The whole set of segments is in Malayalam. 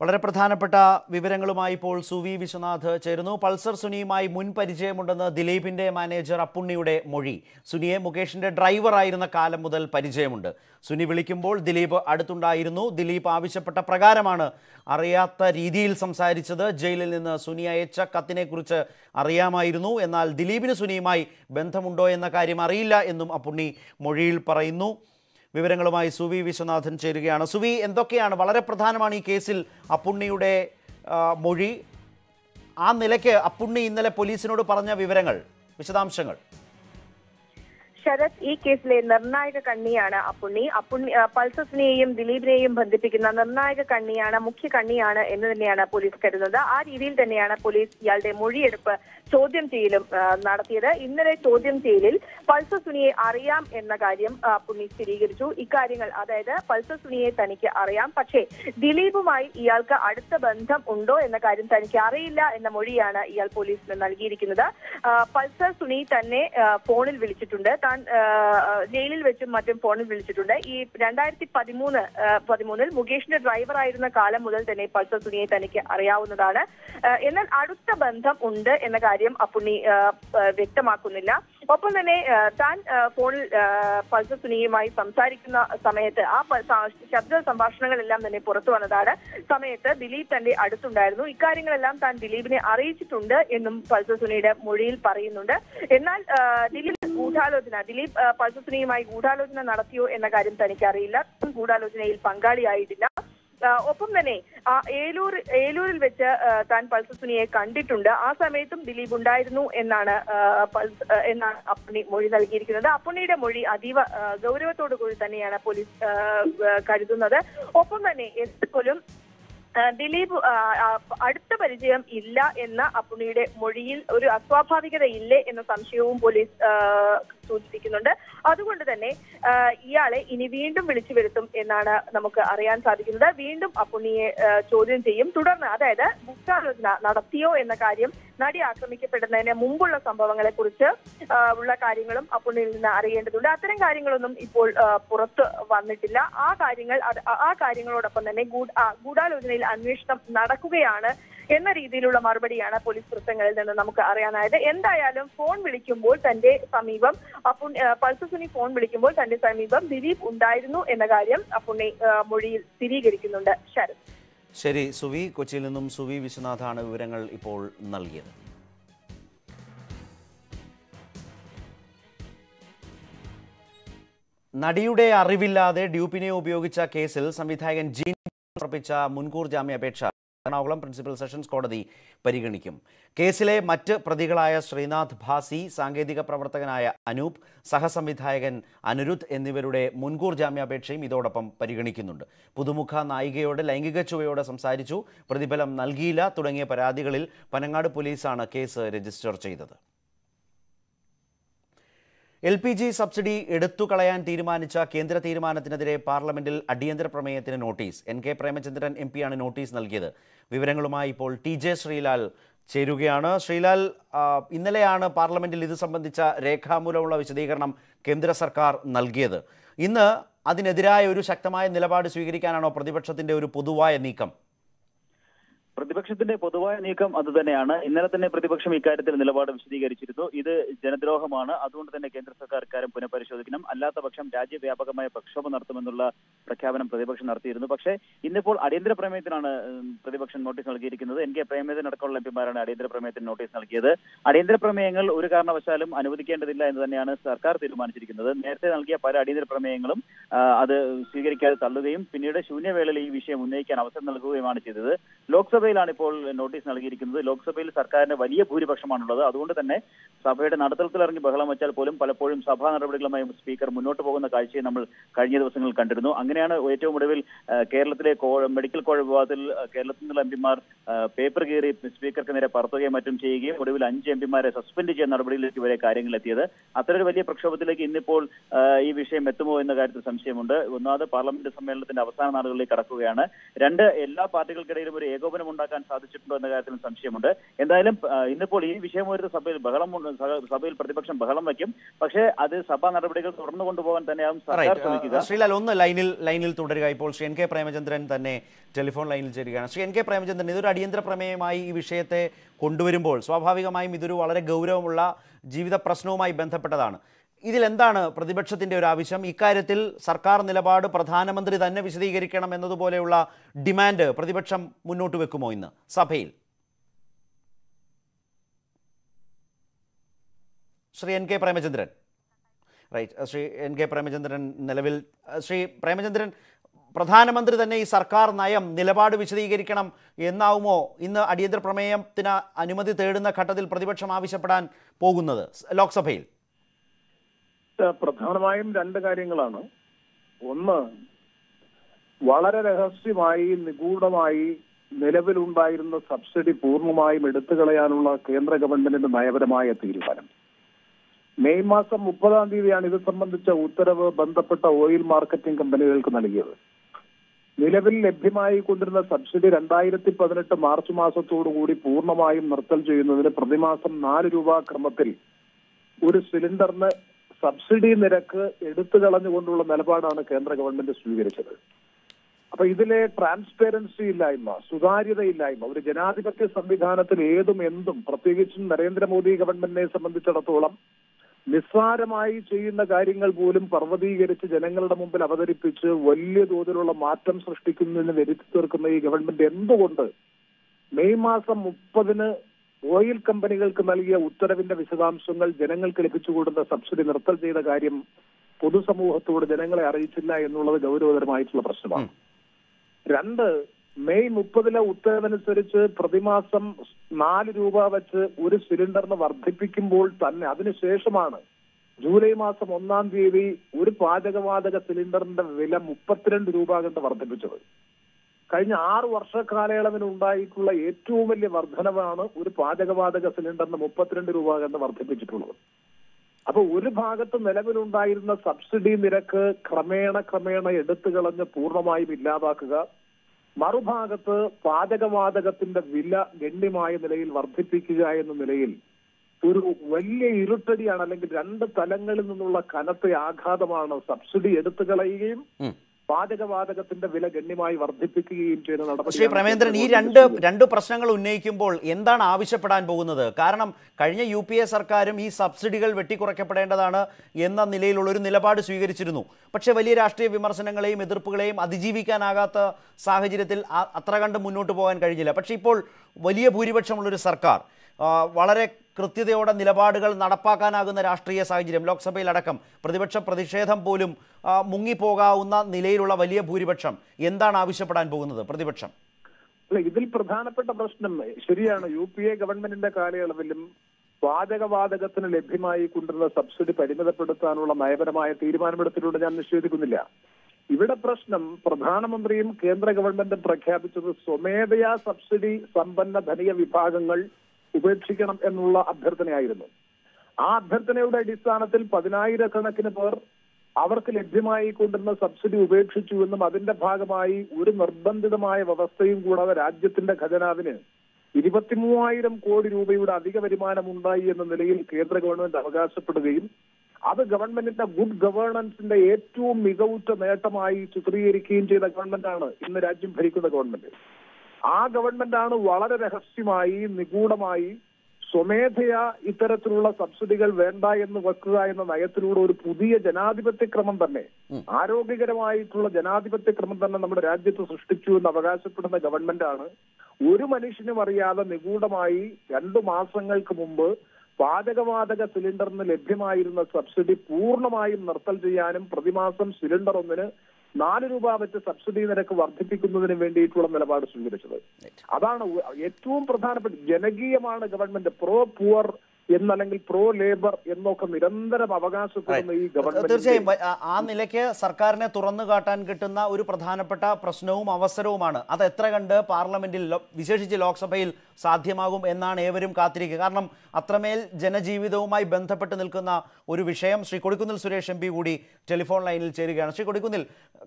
വളരെ പ്രധാനപ്പെട്ട വിവരങ്ങളുമായി ഇപ്പോൾ സുവി വിശ്വനാഥ് ചേരുന്നു. പൾസർ സുനിയുമായി മുൻ പരിചയമുണ്ടെന്ന് ദിലീപിന്റെ മാനേജർ അപ്പുണ്ണിയുടെ മൊഴി. സുനിയെ മുകേഷിന്റെ ഡ്രൈവറായിരുന്ന കാലം മുതൽ പരിചയമുണ്ട്. സുനി വിളിക്കുമ്പോൾ ദിലീപ് അടുത്തുണ്ടായിരുന്നു. ദിലീപ് ആവശ്യപ്പെട്ട പ്രകാരമാണ് അറിയാത്ത രീതിയിൽ സംസാരിച്ചത്. ജയിലിൽ നിന്ന് സുനി അയച്ച കത്തിനെക്കുറിച്ച് അറിയാമായിരുന്നു. എന്നാൽ ദിലീപിന് സുനിയുമായി ബന്ധമുണ്ടോ എന്ന കാര്യം അറിയില്ല എന്നും അപ്പുണ്ണി മൊഴിയിൽ പറയുന്നു. വിവരങ്ങളുമായി സുവി വിശ്വനാഥൻ ചേരുകയാണ്. സുവി എന്തൊക്കെയാണ്? വളരെ പ്രധാനമാണ് ഈ കേസിൽ അപ്പുണ്ണിയുടെ മൊഴി. ആ നിലയ്ക്ക് അപ്പുണ്ണി ഇന്നലെ പോലീസിനോട് പറഞ്ഞ വിവരങ്ങൾ വിശദാംശങ്ങൾ. ശരത് ഈ കേസിലെ നിർണായക കണ്ണിയാണ് അപ്പുണ്ണി. അപ്പുണ്ണി പൾസസിനെയും ദിലീപിനെയും ബന്ധിപ്പിക്കുന്ന നിർണായക കണ്ണിയാണ് മുഖ്യ കണ്ണിയാണ് എന്ന് തന്നെയാണ് പോലീസ് കരുതുന്നത്. ആ രീതിയിൽ തന്നെയാണ് പോലീസ് ഇയാളുടെ മൊഴിയെടുപ്പ് ചോദ്യം ചെയ്യലും നടത്തിയത്. ഇന്നലെ ചോദ്യം ചെയ്യലിൽ പൾസസുനിയെ അറിയാം എന്ന കാര്യം പുണ്ണി സ്ഥിരീകരിച്ചു. ഇക്കാര്യങ്ങൾ അതായത് പൾസസുനിയെ തനിക്ക് അറിയാം. പക്ഷേ ദിലീപുമായി ഇയാൾക്ക് അടുത്ത ബന്ധം ഉണ്ടോ എന്ന കാര്യം തനിക്ക് അറിയില്ല എന്ന മൊഴിയാണ് ഇയാൾ പോലീസിന് നൽകിയിരിക്കുന്നത്. പൾസർ സുനി തന്നെ ഫോണിൽ വിളിച്ചിട്ടുണ്ട്. താൻ ആ, ജയിലിൽ വെച്ചും മറ്റും ഫോണിൽ വിളിച്ചിട്ടുണ്ട്. ഈ രണ്ടായിരത്തി പതിമൂന്ന് പതിമൂന്നിൽ മുകേഷിന്റെ ഡ്രൈവറായിരുന്ന കാലം മുതൽ തന്നെ പൾസർ സുനിയെ തനിക്ക് അറിയാവുന്നതാണ്. എന്നാൽ അടുത്ത ബന്ധം ഉണ്ട് എന്ന കാര്യം അപ്പുണ്ണി വ്യക്തമാക്കുന്നില്ല. ഒപ്പം തന്നെ താൻ ഫോണിൽ പൾസർ സുനിയുമായി സംസാരിക്കുന്ന സമയത്ത് ആ ശബ്ദ സംഭാഷണങ്ങളെല്ലാം തന്നെ പുറത്തു വന്നതാണ്. സമയത്ത് ദിലീപ് തന്റെ അടുത്തുണ്ടായിരുന്നു. ഇക്കാര്യങ്ങളെല്ലാം താൻ ദിലീപിനെ അറിയിച്ചിട്ടുണ്ട് എന്നും പൾസർ സുനിയുടെ മൊഴിയിൽ പറയുന്നുണ്ട്. എന്നാൽ ദിലീപ് ഗൂഢാലോചന ദിലീപ് പൾസർ സുനിയുമായി ഗൂഢാലോചന നടത്തിയോ എന്ന കാര്യം തനിക്കറിയില്ല. ഗൂഢാലോചനയിൽ പങ്കാളിയായിട്ടില്ല. ഒപ്പം തന്നെ ഏലൂർ ഏലൂരിൽ വെച്ച് താൻ പൾസർ സുനിയെ കണ്ടിട്ടുണ്ട്. ആ സമയത്തും ദിലീപ് ഉണ്ടായിരുന്നു എന്നാണ് പൾസ് എന്നാണ് അപ്പുണ്ണി മൊഴി നൽകിയിരിക്കുന്നത്. അപ്പുണ്ണിയുടെ മൊഴി അതീവ ഗൗരവത്തോടു കൂടി തന്നെയാണ് പോലീസ് കരുതുന്നത്. ഒപ്പം തന്നെ എപ്പോഴും ദിലീപ് അടുത്ത പരിചയം ഇല്ല എന്ന അപ്പുണ്ണിയുടെ മൊഴിയിൽ ഒരു അസ്വാഭാവികത ഇല്ലേ എന്ന സംശയവും പോലീസ് സൂചിപ്പിക്കുന്നുണ്ട്. അതുകൊണ്ട് തന്നെ ഇയാളെ ഇനി വീണ്ടും വിളിച്ചു വരുത്തും എന്നാണ് നമുക്ക് അറിയാൻ സാധിക്കുന്നത്. വീണ്ടും അപ്പുണ്ണിയെ ചോദ്യം ചെയ്യും. തുടർന്ന് അതായത് ഗുപ്താലോചന നടത്തിയോ എന്ന കാര്യം നടി ആക്രമിക്കപ്പെടുന്നതിന് മുമ്പുള്ള സംഭവങ്ങളെ കുറിച്ച് ഉള്ള കാര്യങ്ങളും അപ്പുണ്ണിയിൽ നിന്ന് അറിയേണ്ടതുണ്ട്. അത്തരം കാര്യങ്ങളൊന്നും ഇപ്പോൾ പുറത്ത് വന്നിട്ടില്ല. ആ കാര്യങ്ങൾ ആ- കാര്യങ്ങളോടൊപ്പം തന്നെ ഗൂഢാലോചനയിൽ അന്വേഷണം നടക്കുകയാണ് എന്ന രീതിയിലുള്ള മറുപടിയാണ് പോലീസ് വൃത്തങ്ങളിൽ നിന്ന് നമുക്ക് അറിയാനായത്. എന്തായാലും ഫോൺ വിളിക്കുമ്പോൾ തന്റെ സമീപം പൾസസുനി ഫോൺ വിളിക്കുമ്പോൾ തന്റെ സമീപം ദിലീപ് ഉണ്ടായിരുന്നു എന്ന കാര്യം അപ്പുണ്ണി മൊഴിയിൽ സ്ഥിരീകരിക്കുന്നുണ്ട്. ശരത്. ശരി സുവി കൊച്ചിയിൽ നിന്നും സുവി വിശ്വനാഥാണ് വിവരങ്ങൾ ഇപ്പോൾ നൽകിയത്. നടിയുടെ അറിവില്ലാതെ ഡ്യൂപ്പിനെ ഉപയോഗിച്ച കേസിൽ സംവിധായകൻ ജീൻ സമർപ്പിച്ച മുൻകൂർ ജാമ്യാപേക്ഷ എറണാകുളം പ്രിൻസിപ്പൽ സെഷൻസ് കോടതി പരിഗണിക്കും. കേസിലെ മറ്റ് പ്രതികളായ ശ്രീനാഥ് ഭാസി സാങ്കേതിക പ്രവർത്തകനായ അനൂപ് സഹസംവിധായകൻ അനിരുദ്ധ് എന്നിവരുടെ മുൻകൂർ ജാമ്യാപേക്ഷയും ഇതോടൊപ്പം പരിഗണിക്കുന്നുണ്ട്. പുതുമുഖ നായികയോട് ലൈംഗിക ചുവയോടെ സംസാരിച്ചു. പ്രതിഫലം നൽകിയില്ല. തുടങ്ങിയ പരാതികളിൽ പനങ്ങാട് പോലീസാണ് കേസ് രജിസ്റ്റർ ചെയ്തത്. എൽ പി ജി സബ്സിഡി എടുത്തു കളയാൻ തീരുമാനിച്ച കേന്ദ്ര തീരുമാനത്തിനെതിരെ പാർലമെന്റിൽ അടിയന്തര പ്രമേയത്തിന് notice. N K Premachandran M പിയാണ് നോട്ടീസ് നൽകിയത്. വിവരങ്ങളുമായി ഇപ്പോൾ ടി ജെ ശ്രീലാൽ ചേരുകയാണ്. ശ്രീലാൽ ഇന്നലെയാണ് പാർലമെന്റിൽ ഇത് സംബന്ധിച്ച രേഖാമൂലമുള്ള വിശദീകരണം കേന്ദ്ര സർക്കാർ നൽകിയത്. ഇന്ന് അതിനെതിരായ ഒരു ശക്തമായ നിലപാട് സ്വീകരിക്കാനാണോ പ്രതിപക്ഷത്തിന്റെ ഒരു പൊതുവായ നീക്കം? പ്രതിപക്ഷത്തിന്റെ പൊതുവായ നീക്കം അത് തന്നെയാണ്. ഇന്നലെ തന്നെ പ്രതിപക്ഷം ഇക്കാര്യത്തിൽ നിലപാട് വിശദീകരിച്ചിരുന്നു. ഇത് ജനദ്രോഹമാണ്. അതുകൊണ്ട് തന്നെ കേന്ദ്ര സർക്കാർ ഇക്കാര്യം പുനഃപരിശോധിക്കണം. അല്ലാത്ത പക്ഷം രാജ്യവ്യാപകമായ പ്രക്ഷോഭം നടത്തുമെന്നുള്ള പ്രഖ്യാപനം പ്രതിപക്ഷം നടത്തിയിരുന്നു. പക്ഷേ ഇന്നിപ്പോൾ അടിയന്തര പ്രമേയത്തിനാണ് പ്രതിപക്ഷം നോട്ടീസ് നൽകിയിരിക്കുന്നത്. എൻ കെ അടക്കമുള്ള എം പിമാരാണ് അടിയന്തര പ്രമേയത്തിന് നോട്ടീസ് നൽകിയത്. അടിയന്തര പ്രമേയങ്ങൾ ഒരു കാരണവശാലും അനുവദിക്കേണ്ടതില്ല എന്ന് തന്നെയാണ് സർക്കാർ തീരുമാനിച്ചിരിക്കുന്നത്. നേരത്തെ നൽകിയ പല അടിയന്തര പ്രമേയങ്ങളും അത് സ്വീകരിക്കാതെ തള്ളുകയും പിന്നീട് ശൂന്യവേളയിൽ ഈ വിഷയം ഉന്നയിക്കാൻ അവസരം നൽകുകയുമാണ് ചെയ്തത്. ലോക്സഭയിലാണ് ഇപ്പോൾ നോട്ടീസ് നൽകിയിരിക്കുന്നത്. ലോക്സഭയിൽ സർക്കാരിന് വലിയ ഭൂരിപക്ഷമാണുള്ളത്. അതുകൊണ്ട് തന്നെ സഭയുടെ നടത്തലത്തിലിറങ്ങി ബഹളം വെച്ചാൽ പോലും പലപ്പോഴും സഭാ നടപടികളുമായി സ്പീക്കർ മുന്നോട്ട് പോകുന്ന കാഴ്ചയെ നമ്മൾ കഴിഞ്ഞ ദിവസങ്ങളിൽ കണ്ടിരുന്നു. അങ്ങനെയാണ് ഏറ്റവും ഒടുവിൽ കേരളത്തിലെ മെഡിക്കൽ കോഴ വിഭാഗത്തിൽ കേരളത്തിൽ നിന്നുള്ള എം പിമാർ പേപ്പർ കീറി സ്പീക്കർക്ക് നേരെ പറത്തുകയും മറ്റും ചെയ്യുകയും ഒടുവിൽ അഞ്ച് എം പിമാരെ സസ്പെൻഡ് ചെയ്യുന്ന നടപടിയിലേക്ക് വരെ കാര്യങ്ങൾ എത്തിയത് അത്തരൊരു വലിയ പ്രക്ഷോഭത്തിലേക്ക് ഇന്നിപ്പോൾ ഈ വിഷയം എത്തുമോ എന്ന കാര്യത്തിൽ സംശയമുണ്ട്. ഒന്നാമത് പാർലമെന്റ് സമ്മേളനത്തിന്റെ അവസാന നാളുകളിലേക്ക് കടക്കുകയാണ്. രണ്ട് എല്ലാ പാർട്ടികൾക്കിടയിലും ഒരു ഏകോപനം ഉണ്ടാക്കാൻ സാധിച്ചിട്ടുണ്ടോ എന്ന കാര്യത്തിൽ സംശയമുണ്ട്. എന്തായാലും ഇന്നിപ്പോൾ ഈ വിഷയം ഒരു സഭയിൽ ബഹളം സഭയിൽ പ്രതിപക്ഷം ബഹളം വയ്ക്കും. പക്ഷേ അത് സഭാ നടപടികൾ തുടർന്നു കൊണ്ടുപോകാൻ തന്നെയാവും സർക്കാർ ശ്രമിക്കുക. ശ്രീലാൽ ഒന്ന് ലൈനിൽ ലൈനിൽ തുടരുക. ഇപ്പോൾ ശ്രീ എൻ കെ പ്രേമചന്ദ്രൻ തന്നെ ടെലിഫോൺ ലൈനിൽ ചേരുകയാണ്. ശ്രീ എൻ കെ പ്രേമചന്ദ്രൻ ഇതൊരു അടിയന്തര പ്രമേയമായി ഈ വിഷയത്തെ കൊണ്ടുവരുമ്പോൾ സ്വാഭാവികമായും ഇതൊരു വളരെ ഗൗരവമുള്ള ജീവിത പ്രശ്നവുമായി ബന്ധപ്പെട്ടതാണ്. ഇതിലെന്താണ് പ്രതിപക്ഷത്തിന്റെ ഒരു ആവശ്യം? ഇക്കാര്യത്തിൽ സർക്കാർ നിലപാട് പ്രധാനമന്ത്രി തന്നെ വിശദീകരിക്കണം എന്നതുപോലെയുള്ള ഡിമാൻഡ് പ്രതിപക്ഷം മുന്നോട്ട് വെക്കുമോ ഇന്ന് സഭയിൽ? Shri N K Premachandran. Right Shri N K Premachandran നിലവിൽ ശ്രീ പ്രേമചന്ദ്രൻ പ്രധാനമന്ത്രി തന്നെ ഈ സർക്കാർ നയം നിലപാട് വിശദീകരിക്കണം എന്നാവുമോ? ഇന്ന് അടിയന്തര പ്രമേയത്തിന് അനുമതി തേടുന്ന ഘട്ടത്തിൽ പ്രതിപക്ഷം ആവശ്യപ്പെടാൻ പോകുന്നത് ലോക്സഭയിൽ. പ്രധാനമായും രണ്ട് കാര്യങ്ങളാണ്. ഒന്ന് വളരെ രഹസ്യമായി നിഗൂഢമായി നിലവിലുണ്ടായിരുന്ന സബ്സിഡി പൂർണമായും എടുത്തു കളയാനുള്ള കേന്ദ്ര ഗവൺമെന്റിന്റെ നയപരമായ തീരുമാനം. മെയ് മാസം മുപ്പതാം തീയതിയാണ് ഇത് സംബന്ധിച്ച ഉത്തരവ് ബന്ധപ്പെട്ട ഓയിൽ മാർക്കറ്റിംഗ് കമ്പനികൾക്ക് നൽകിയത്. നിലവിൽ ലഭ്യമായി കൊണ്ടിരുന്ന സബ്സിഡി രണ്ടായിരത്തി പതിനെട്ട് മാർച്ച് മാസത്തോടുകൂടി പൂർണമായും നിർത്തൽ ചെയ്യുന്നതിന് പ്രതിമാസം നാല് രൂപ ക്രമത്തിൽ ഒരു സിലിണ്ടറിന് സബ്സിഡി നിരക്ക് എടുത്തു കളഞ്ഞുകൊണ്ടുള്ള നിലപാടാണ് കേന്ദ്ര ഗവൺമെന്റ് സ്വീകരിച്ചത്. അപ്പൊ ഇതിലെ ട്രാൻസ്പെറൻസി ഇല്ലായ്മ സുതാര്യതയില്ലായ്മ ഒരു ജനാധിപത്യ സംവിധാനത്തിൽ ഏതും എന്തും പ്രത്യേകിച്ചും നരേന്ദ്രമോദി ഗവൺമെന്റിനെ സംബന്ധിച്ചിടത്തോളം നിസ്സാരമായി ചെയ്യുന്ന കാര്യങ്ങൾ പോലും പർവതീകരിച്ച് ജനങ്ങളുടെ മുമ്പിൽ അവതരിപ്പിച്ച് വലിയ തോതിലുള്ള മാറ്റം സൃഷ്ടിക്കുന്നതിന് വരുത്തി തീർക്കുന്ന ഈ ഗവൺമെന്റ് എന്തുകൊണ്ട് മെയ് മാസം മുപ്പതിന് ഓയിൽ കമ്പനികൾക്ക് നൽകിയ ഉത്തരവിന്റെ വിശദാംശങ്ങൾ ജനങ്ങൾക്ക് ലഭിച്ചുകൂടുന്ന സബ്സിഡി നിർത്തൽ ചെയ്ത കാര്യം പൊതുസമൂഹത്തോട് ജനങ്ങളെ അറിയിച്ചില്ല എന്നുള്ളത് ഗൗരവതരമായിട്ടുള്ള പ്രശ്നമാണ്. രണ്ട് മെയ് മുപ്പതിലെ ഉത്തരവനുസരിച്ച് പ്രതിമാസം നാല് രൂപ വെച്ച് ഒരു സിലിണ്ടറിന് വർദ്ധിപ്പിക്കുമ്പോൾ തന്നെ അതിനുശേഷമാണ് ജൂലൈ മാസം ഒന്നാം തീയതി ഒരു പാചകവാതക സിലിണ്ടറിന്റെ വില മുപ്പത്തിരണ്ട് രൂപ കണ്ട് വർദ്ധിപ്പിച്ചത്. കഴിഞ്ഞ ആറ് വർഷ കാലയളവിൽ ഉണ്ടായിട്ടുള്ള ഏറ്റവും വലിയ വർധനവാണ് ഒരു പാചകവാതക സിലിണ്ടറിന് മുപ്പത്തിരണ്ട് രൂപ എന്ന് വർദ്ധിപ്പിച്ചിട്ടുള്ളത് അപ്പൊ ഒരു ഭാഗത്ത് നിലവിലുണ്ടായിരുന്ന സബ്സിഡി നിരക്ക് ക്രമേണ ക്രമേണ എടുത്തു കളഞ്ഞ് പൂർണമായും ഇല്ലാതാക്കുക മറുഭാഗത്ത് പാചകവാതകത്തിന്റെ വില ഗണ്യമായ നിലയിൽ വർദ്ധിപ്പിക്കുക എന്ന നിലയിൽ ഒരു വലിയ ഇരുട്ടടിയാണ് അല്ലെങ്കിൽ രണ്ട് തലങ്ങളിൽ നിന്നുള്ള കനത്ത ആഘാതമാണ് സബ്സിഡി എടുത്തു കളയുകയും. പാചകവാതകത്തിന്റെ വില ഗണ്യമായി വർദ്ധിപ്പിക്കുകയും ചെയ്യുന്ന നടപടി ശ്രീ പ്രമേന്ദ്രൻ ഈ രണ്ട് രണ്ട് പ്രശ്നങ്ങൾ ഉന്നയിക്കുമ്പോൾ എന്താണ് ആവശ്യപ്പെടാൻ പോകുന്നത്? കാരണം കഴിഞ്ഞ യു പി എ സർക്കാരും ഈ സബ്സിഡികൾ വെട്ടിക്കുറയ്ക്കപ്പെടേണ്ടതാണ് എന്ന നിലയിലുള്ള ഒരു നിലപാട് സ്വീകരിച്ചിരുന്നു. പക്ഷേ വലിയ രാഷ്ട്രീയ വിമർശനങ്ങളെയും എതിർപ്പുകളെയും അതിജീവിക്കാനാകാത്ത സാഹചര്യത്തിൽ അത്ര കണ്ട് മുന്നോട്ട് പോകാൻ കഴിഞ്ഞില്ല. പക്ഷേ ഇപ്പോൾ വലിയ ഭൂരിപക്ഷമുള്ളൊരു സർക്കാർ വളരെ കൃത്യതയോടെ നിലപാടുകൾ നടപ്പാക്കാനാകുന്ന രാഷ്ട്രീയ സാഹചര്യം. ലോക്സഭയിലടക്കം പ്രതിപക്ഷ പ്രതിഷേധം പോലും മുങ്ങിപ്പോകാവുന്ന നിലയിലുള്ള വലിയ ഭൂരിപക്ഷം എന്താണ് ആവശ്യപ്പെടാൻ പോകുന്നത് പ്രതിപക്ഷം? അല്ല ഇതിൽ പ്രധാനപ്പെട്ട പ്രശ്നം ശരിയാണ്. യു പി എ ഗവൺമെന്റിന്റെ കാലയളവിലും വാതകവാതകത്തിന് ലഭ്യമായി കൊണ്ടിരുന്ന സബ്സിഡി പരിമിതപ്പെടുത്താനുള്ള നയപരമായ തീരുമാനമെടുത്തിലൂടെ ഞാൻ നിഷേധിക്കുന്നില്ല. ഇവിടെ പ്രശ്നം പ്രധാനമന്ത്രിയും കേന്ദ്ര ഗവൺമെന്റും പ്രഖ്യാപിച്ചത് സ്വമേധയാ സബ്സിഡി സമ്പന്ന ധനിക വിഭാഗങ്ങൾ ഉപേക്ഷിക്കണം എന്നുള്ള അഭ്യർത്ഥനയായിരുന്നു. ആ അഭ്യർത്ഥനയുടെ അടിസ്ഥാനത്തിൽ പതിനായിരക്കണക്കിന് പേർ അവർക്ക് ലഭ്യമായി കൊണ്ടിരുന്ന സബ്സിഡി ഉപേക്ഷിച്ചുവെന്നും അതിന്റെ ഭാഗമായി ഒരു നിർബന്ധിതമായ വ്യവസ്ഥയും കൂടാതെ രാജ്യത്തിന്റെ ഖജനാവിന് ഇരുപത്തിമൂവായിരം കോടി രൂപയുടെ അധിക വരുമാനം ഉണ്ടായി എന്ന നിലയിൽ കേന്ദ്ര ഗവൺമെന്റ് അവകാശപ്പെടുകയും അത് ഗവൺമെന്റിന്റെ ഗുഡ് ഗവേണൻസിന്റെ ഏറ്റവും മികവുറ്റ നേട്ടമായി ചിത്രീകരിക്കുകയും ചെയ്ത ഗവൺമെന്റാണ് ഇന്ന് രാജ്യം ഭരിക്കുന്ന ഗവൺമെന്റ്. ആ ഗവൺമെന്റാണ് വളരെ രഹസ്യമായി നിഗൂഢമായി സ്വമേധയാ ഇത്തരത്തിലുള്ള സബ്സിഡികൾ വേണ്ട എന്ന് വെക്കുക എന്ന നയത്തിലൂടെ ഒരു പുതിയ ജനാധിപത്യ ക്രമം തന്നെ ആരോഗ്യകരമായിട്ടുള്ള ജനാധിപത്യ ക്രമം തന്നെ നമ്മുടെ രാജ്യത്ത് സൃഷ്ടിച്ചു എന്ന് അവകാശപ്പെടുന്ന ഗവൺമെന്റാണ്. ഒരു മനുഷ്യനും അറിയാതെ നിഗൂഢമായി രണ്ടു മാസങ്ങൾക്ക് മുമ്പ് പാചകവാതക സിലിണ്ടറിന് ലഭ്യമായിരുന്ന സബ്സിഡി പൂർണമായും നിർത്തൽ ചെയ്യാനും പ്രതിമാസം സിലിണ്ടർ ഒന്നിന് നാല് രൂപ വെച്ച് സബ്സിഡി നിരക്ക് വർദ്ധിപ്പിക്കുന്നതിന് വേണ്ടിയിട്ടുള്ള നിലപാട് സ്വീകരിച്ചത്. അതാണ് ഏറ്റവും പ്രധാനപ്പെട്ട ജനകീയമാണ് ഗവൺമെന്റ് പ്രോ പുവർ എന്നല്ലെങ്കിൽ പ്രോ ലേബർ എന്നൊക്കെ നിരന്തരം അവകാശപ്പെടുന്ന ഈ ഗവൺമെന്റ് തീർച്ചയായും ആ- നിലയ്ക്ക് സർക്കാരിനെ തുറന്നു കാട്ടാൻ കിട്ടുന്ന ഒരു പ്രധാനപ്പെട്ട പ്രശ്നവും അവസരവുമാണ്. അത് എത്ര കണ്ട് പാർലമെന്റിൽ വിശേഷിച്ച് ലോക്സഭയിൽ സാധ്യമാകും എന്നാണ് ഏവരും കാത്തിരിക്കുക. കാരണം അത്രമേൽ ജനജീവിതവുമായി ബന്ധപ്പെട്ട് നിൽക്കുന്ന ഒരു വിഷയം ശ്രീ കൊടിക്കുന്നിൽ സുരേഷ് എം പി കൂടി ടെലിഫോൺ ലൈനിൽ ചേരുകയാണ്. ശ്രീ കൊടിക്കുന്നിൽ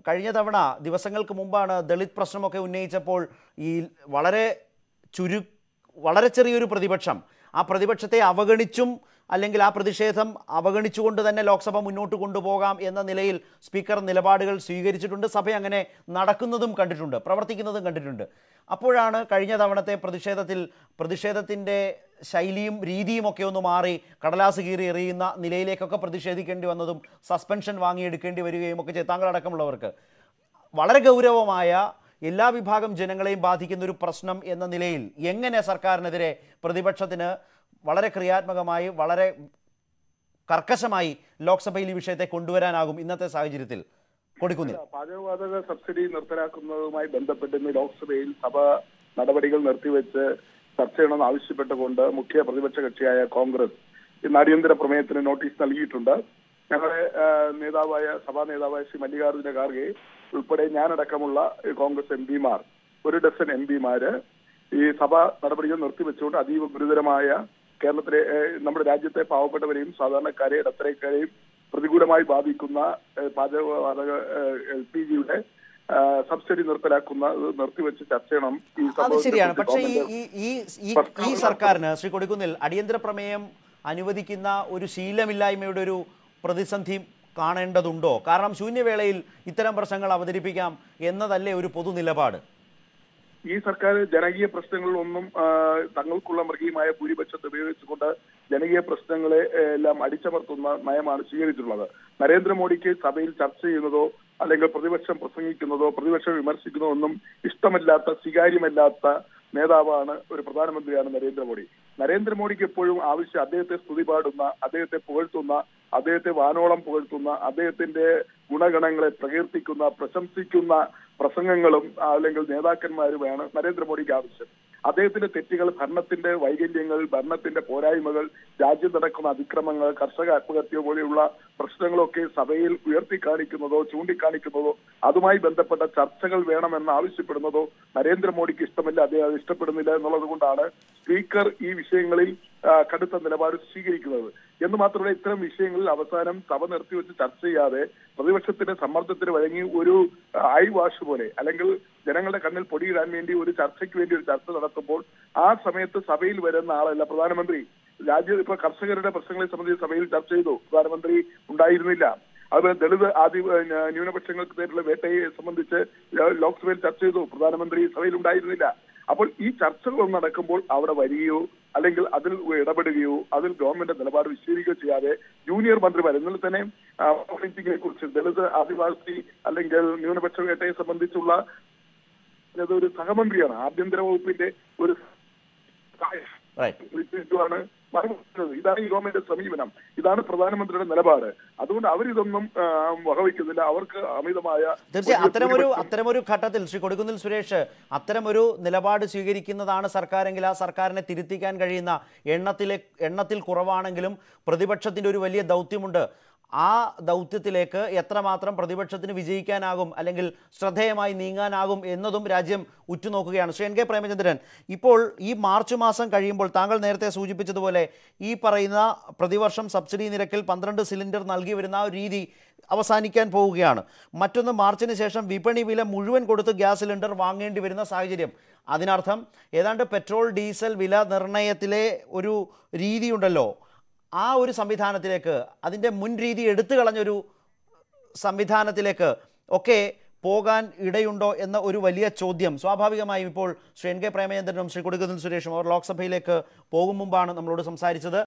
കഴിഞ്ഞ തവണ ദിവസങ്ങൾക്ക് മുമ്പാണ് ദളിത് പ്രശ്നമൊക്കെ ഉന്നയിച്ചപ്പോൾ ഈ വളരെ ചുരു വളരെ ചെറിയൊരു പ്രതിപക്ഷം ആ പ്രതിപക്ഷത്തെ അവഗണിച്ചും അല്ലെങ്കിൽ ആ പ്രതിഷേധം അവഗണിച്ചുകൊണ്ട് തന്നെ ലോക്സഭ മുന്നോട്ട് കൊണ്ടുപോകാം എന്ന നിലയിൽ സ്പീക്കർ നിലപാടുകൾ സ്വീകരിച്ചിട്ടുണ്ട്. സഭ അങ്ങനെ നടക്കുന്നതും കണ്ടിട്ടുണ്ട് പ്രവർത്തിക്കുന്നതും കണ്ടിട്ടുണ്ട്. അപ്പോഴാണ് കഴിഞ്ഞ തവണത്തെ പ്രതിഷേധത്തിൽ പ്രതിഷേധത്തിന്റെ ശൈലിയും രീതിയും ഒക്കെ ഒന്ന് മാറി കടലാസ് കീറി എറിയുന്ന നിലയിലേക്കൊക്കെ പ്രതിഷേധിക്കേണ്ടി വന്നതും സസ്പെൻഷൻ വാങ്ങിയെടുക്കേണ്ടി വരികയും ഒക്കെ ചെയ്ത്. താങ്കളടക്കമുള്ളവർക്ക് വളരെ ഗൗരവമായ എല്ലാ വിഭാഗം ജനങ്ങളെയും ബാധിക്കുന്ന ഒരു പ്രശ്നം എന്ന നിലയിൽ എങ്ങനെ സർക്കാരിനെതിരെ പ്രതിപക്ഷത്തിന് വളരെ ക്രിയാത്മകമായി വളരെ കർക്കശമായി ലോക്സഭയിൽ ഈ വിഷയത്തെ കൊണ്ടുവരാനാകും ഇന്നത്തെ സാഹചര്യത്തിൽ? കൊടുക്കുന്നില്ല. പാചകവാതക സബ്സിഡി നിർത്തലാക്കുന്നതുമായി ബന്ധപ്പെട്ട് ഇന്ന് ലോക്സഭയിൽ സഭ നടപടികൾ നിർത്തിവെച്ച് ചർച്ച ചെയ്യണമെന്ന് ആവശ്യപ്പെട്ടുകൊണ്ട് മുഖ്യ പ്രതിപക്ഷ കക്ഷിയായ കോൺഗ്രസ് ഇന്ന് അടിയന്തര പ്രമേയത്തിന് നോട്ടീസ് നൽകിയിട്ടുണ്ട്. ഞങ്ങളുടെ നേതാവായ സഭാ നേതാവായ ശ്രീ മല്ലികാർജുന ഖാർഗെ ഉൾപ്പെടെ ഞാനടക്കമുള്ള കോൺഗ്രസ് എം പിമാർ ഒരു ഡസൻ എം പിമാര് ഈ സഭ നടപടികൾ നിർത്തിവെച്ചുകൊണ്ട് അതീവ ഗുരുതരമായ കേരളത്തിലെ നമ്മുടെ രാജ്യത്തെ പാവപ്പെട്ടവരെയും സാധാരണക്കാരെ ഇടത്തരക്കാരെയും പ്രതികൂലമായി ബാധിക്കുന്ന പാചകവാതക എൽ പി ജിയുടെ സബ്സിഡി നിർത്തലാക്കുന്ന നിർത്തിവെച്ച് ചർച്ച ചെയ്യണം ഈ അത് ശരിയാണ്. പക്ഷേ ഈ ഈ സർക്കാരിന് ശ്രീ കൊടിക്കുന്നിൽ അടിയന്തര പ്രമേയം അനുവദിക്കുന്ന ഒരു ശീലമില്ലായ്മയുടെ ഒരു പ്രതിസന്ധി കാണേണ്ടതുണ്ടോ? കാരണം ശൂന്യവേളയിൽ ഇത്തരം പ്രശ്നങ്ങൾ അവതരിപ്പിക്കാം എന്നതല്ലേ ഒരു പൊതു നിലപാട്? ഈ സർക്കാർ ജനകീയ പ്രശ്നങ്ങളിലൊന്നും തങ്ങൾക്കുള്ള മൃഗീയമായ ഭൂരിപക്ഷത്തെ ഉപയോഗിച്ചുകൊണ്ട് ജനകീയ പ്രശ്നങ്ങളെ എല്ലാം അടിച്ചമർത്തുന്ന നയമാണ് സ്വീകരിച്ചിട്ടുള്ളത്. നരേന്ദ്രമോദിക്ക് സഭയിൽ ചർച്ച ചെയ്യുന്നതോ അല്ലെങ്കിൽ പ്രതിപക്ഷം പ്രസംഗിക്കുന്നതോ പ്രതിപക്ഷം വിമർശിക്കുന്നതോ ഒന്നും ഇഷ്ടമല്ലാത്ത സ്വീകാര്യമല്ലാത്ത നേതാവാണ് ഒരു പ്രധാനമന്ത്രിയാണ് നരേന്ദ്രമോദി. നരേന്ദ്രമോദിക്ക് എപ്പോഴും ആവശ്യം അദ്ദേഹത്തെ സ്തുതി പാടുന്ന അദ്ദേഹത്തെ പുകഴ്ത്തുന്ന അദ്ദേഹത്തെ വാനോളം പുകഴ്ത്തുന്ന അദ്ദേഹത്തിന്റെ ഗുണഗണങ്ങളെ പ്രകീർത്തിക്കുന്ന പ്രശംസിക്കുന്ന പ്രസംഗങ്ങളും അല്ലെങ്കിൽ നേതാക്കന്മാരുമാണ് നരേന്ദ്രമോദിക്ക് ആവശ്യം. അദ്ദേഹത്തിന്റെ തെറ്റുകൾ ഭരണത്തിന്റെ വൈകല്യങ്ങൾ ഭരണത്തിന്റെ പോരായ്മകൾ രാജ്യം നടക്കുന്ന അതിക്രമങ്ങൾ കർഷക ആത്മഹത്യ പോലെയുള്ള പ്രശ്നങ്ങളൊക്കെ സഭയിൽ ഉയർത്തി കാണിക്കുന്നതോ ചൂണ്ടിക്കാണിക്കുന്നതോ അതുമായി ബന്ധപ്പെട്ട ചർച്ചകൾ വേണമെന്ന് ആവശ്യപ്പെടുന്നതോ നരേന്ദ്രമോദിക്ക് ഇഷ്ടമില്ല അദ്ദേഹം അത് ഇഷ്ടപ്പെടുന്നില്ല എന്നുള്ളതുകൊണ്ടാണ് സ്പീക്കർ ഈ വിഷയങ്ങളിൽ കടുത്ത നിലപാട് സ്വീകരിക്കുന്നത്. എന്ന് മാത്രമല്ല ഇത്തരം വിഷയങ്ങളിൽ അവസാനം സഭ നിർത്തിവെച്ച് ചർച്ച ചെയ്യാതെ പ്രതിപക്ഷത്തിന്റെ സമ്മർദ്ദത്തിന് വഴങ്ങി ഒരു ഐ വാഷ് പോലെ അല്ലെങ്കിൽ ജനങ്ങളുടെ കണ്ണിൽ പൊടിയിടാൻ വേണ്ടി ഒരു ചർച്ചയ്ക്ക് വേണ്ടി ഒരു ചർച്ച നടത്തുമ്പോൾ ആ സമയത്ത് സഭയിൽ വരുന്ന ആളല്ല പ്രധാനമന്ത്രി. രാജ്യ ഇപ്പൊ കർഷകരുടെ പ്രശ്നങ്ങളെ സംബന്ധിച്ച് സഭയിൽ ചർച്ച ചെയ്തു. പ്രധാനമന്ത്രി ഉണ്ടായിരുന്നില്ല. അതുപോലെ ദളിത് ആദി ഏഹ് ന്യൂനപക്ഷങ്ങൾക്ക് നേരിട്ടുള്ള വേട്ടയെ സംബന്ധിച്ച് ലോക്സഭയിൽ ചർച്ച ചെയ്തു. പ്രധാനമന്ത്രി സഭയിൽ ഉണ്ടായിരുന്നില്ല. അപ്പോൾ ഈ ചർച്ചകൾ നടക്കുമ്പോൾ അവിടെ വരികയോ അല്ലെങ്കിൽ അതിൽ ഇടപെടുകയോ അതിൽ ഗവൺമെന്റ് നിലപാട് വിശദീകരിക്കുകയോ ചെയ്യാതെ ജൂനിയർ മന്ത്രിമാർ ഇന്നലെ തന്നെ പോളിറ്റിക്കിനെ കുറിച്ച് ദളിത് ആദിവാസി അല്ലെങ്കിൽ ന്യൂനപക്ഷ വേട്ടയെ സംബന്ധിച്ചുള്ള ഒരു സഹമന്ത്രിയാണ്. ആഭ്യന്തര വകുപ്പിന്റെ ഒരു റൈറ്റ് ഇതാണ് ഈ ഗവൺമെന്റ് സമീപനം. ഇതാണ് പ്രധാനമന്ത്രിയുടെ നിലപാട്. അതുകൊണ്ട് അവരിതൊന്നും വകവയ്ക്കുന്നില്ല. അവർക്ക് അമിതമായ തീർച്ചയായും അത്തരമൊരു അത്തരമൊരു ഘട്ടത്തിൽ ശ്രീ കൊടുക്കുന്നിൽ സുരേഷ് അത്തരമൊരു നിലപാട് സ്വീകരിക്കുന്നതാണ് സർക്കാരെങ്കിൽ ആ സർക്കാരിനെ തിരുത്തിക്കാൻ കഴിയുന്ന എണ്ണത്തിലെ എണ്ണത്തിൽ കുറവാണെങ്കിലും പ്രതിപക്ഷത്തിന്റെ ഒരു വലിയ ദൗത്യമുണ്ട്. ആ ദൗത്യത്തിലേക്ക് എത്രമാത്രം പ്രതിപക്ഷത്തിന് വിജയിക്കാനാകും അല്ലെങ്കിൽ ശ്രദ്ധേയമായി നീങ്ങാനാകും എന്നതും രാജ്യം ഉറ്റുനോക്കുകയാണ്. ശ്രീ എൻ കെ പ്രേമചന്ദ്രൻ ഇപ്പോൾ ഈ മാർച്ച് മാസം കഴിയുമ്പോൾ താങ്കൾ നേരത്തെ സൂചിപ്പിച്ചതുപോലെ ഈ പറയുന്ന പ്രതിവർഷം സബ്സിഡി നിരക്കിൽ പന്ത്രണ്ട് സിലിണ്ടർ നൽകി വരുന്ന ആ രീതി അവസാനിക്കാൻ പോവുകയാണ്. മറ്റൊന്ന് മാർച്ചിന് ശേഷം വിപണി വില മുഴുവൻ കൊടുത്ത് ഗ്യാസ് സിലിണ്ടർ വാങ്ങേണ്ടി വരുന്ന സാഹചര്യം. അതിനർത്ഥം ഏതാണ്ട് പെട്രോൾ ഡീസൽ വില നിർണയത്തിലെ ഒരു രീതിയുണ്ടല്ലോ. ആ ഒരു സംവിധാനത്തിലേക്ക് അതിന്റെ മുൻ രീതി എടുത്തു കളഞ്ഞൊരു സംവിധാനത്തിലേക്ക് ഒക്കെ പോകാൻ ഇടയുണ്ടോ എന്ന ഒരു വലിയ ചോദ്യം. സ്വാഭാവികമായും ഇപ്പോൾ ശ്രീ എൻ കെ പ്രേമചന്ദ്രനും ശ്രീ കൊടുക്കുന്നിൽ സുരേഷും അവർ ലോക്സഭയിലേക്ക് പോകും മുമ്പാണ് നമ്മളോട് സംസാരിച്ചത്.